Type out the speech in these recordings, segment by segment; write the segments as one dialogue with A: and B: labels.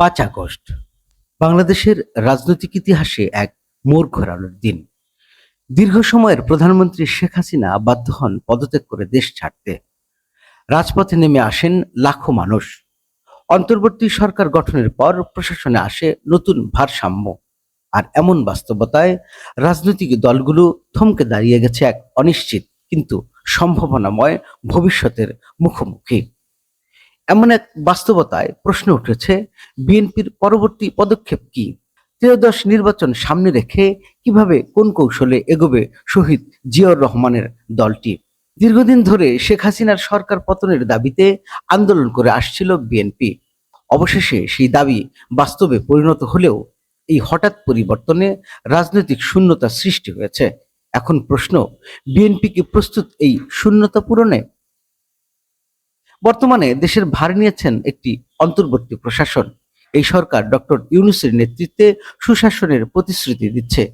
A: পাঁচ আগস্ট, বাংলাদেশের রাজনৈতিক ইতিহাসে এক মোড় ঘোরানোর দিন। দীর্ঘ সময়ের প্রধানমন্ত্রী শেখ হাসিনা বাধ্য হন পদত্যাগ করে দেশ ছাড়তে। রাজপথে নেমে আসেন লাখো মানুষ। অন্তর্বর্তী সরকার গঠনের পর প্রশাসনে আসে নতুন ভারসাম্য। আর এমন বাস্তবতায় রাজনৈতিক দলগুলো থমকে দাঁড়িয়ে গেছে এক অনিশ্চিত কিন্তু সম্ভাবনাময় ভবিষ্যতের মুখোমুখি। এমন এক বাস্তবতায় প্রশ্ন উঠেছে, বিএনপির পরবর্তী পদক্ষেপ কি? ত্রয়োদশ নির্বাচন সামনে রেখে কীভাবে কোন কৌশলে এগোবে শহীদ জিয়াউর রহমানের দলটি? দীর্ঘদিন ধরে শেখ হাসিনার সরকার পতনের দাবিতে আন্দোলন করে আসছিল বিএনপি। অবশেষে সেই দাবি বাস্তবে পরিণত হলেও এই হঠাৎ পরিবর্তনে রাজনৈতিক শূন্যতা সৃষ্টি হয়েছে। এখন প্রশ্ন, বিএনপি কি প্রস্তুত এই শূন্যতা পূরণে বর্তমানে দেশের ভার নিয়েছেন একটি অন্তর্বর্তী প্রশাসন। এই সরকার ডক্টর ইউনুসের নেতৃত্বে সুশাসনের প্রতিশ্রুতি দিচ্ছে।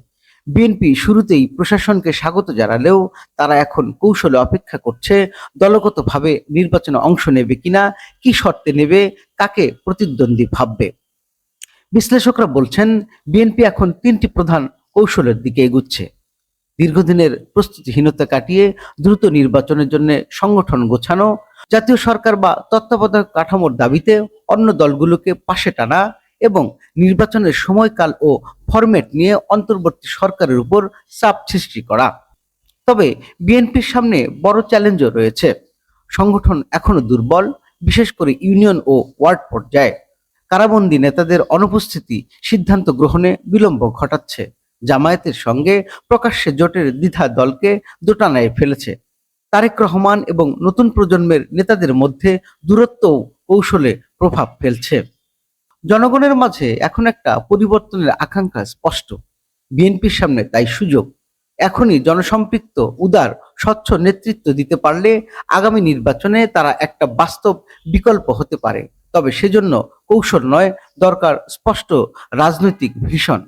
A: বিএনপি শুরুতেই প্রশাসনকে স্বাগত জানালেও তারা এখন কৌশলে অপেক্ষা করছে, দলগতভাবে নির্বাচনে অংশ নেবে কিনা, কি শর্তে নেবে, কাকে প্রতিদ্বন্দ্বী ভাববে। বিশ্লেষকরা বলছেন, বিএনপি এখন তিনটি প্রধান কৌশলের দিকে এগুচ্ছে। দীর্ঘদিনের প্রস্তুতিহীনতা কাটিয়ে দ্রুত নির্বাচনের জন্য সংগঠন গোছানো জাতীয় সরকার বা তত্ত্বাবধায়ক কাঠামোর দাবিতে অন্য দলগুলোকে পাশে টানা এবং নির্বাচনের সময়কাল ও ফরম্যাট নিয়ে অন্তর্বর্তী সরকারের উপর চাপ সৃষ্টি করা। তবে বিএনপির সামনে বড় চ্যালেঞ্জও রয়েছে। সংগঠন এখনও দুর্বল, বিশেষ করে ইউনিয়ন ও ওয়ার্ড পর্যায়ে। কারাবন্দী নেতাদের অনুপস্থিতি সিদ্ধান্ত গ্রহণে বিলম্ব ঘটাচ্ছে। জামায়াতের সঙ্গে প্রকাশ্যে জোটের দ্বিধা দলকে দোটানায় ফেলেছে। তারেক রহমান এবং নতুন প্রজন্মের নেতাদের মধ্যে দূরত্ব কৌশলে প্রভাব ফেলছে। জনগণের মাঝে এখন একটা পরিবর্তনের আকাঙ্ক্ষা স্পষ্ট। বিএনপির সামনে তাই সুযোগ। এখনই জনসম্পৃক্ত, উদার, স্বচ্ছ নেতৃত্ব দিতে পারলে আগামী নির্বাচনে তারা একটা বাস্তব বিকল্প হতে পারে। তবে সেজন্য কৌশল নয়, দরকার স্পষ্ট রাজনৈতিক ভীষণ।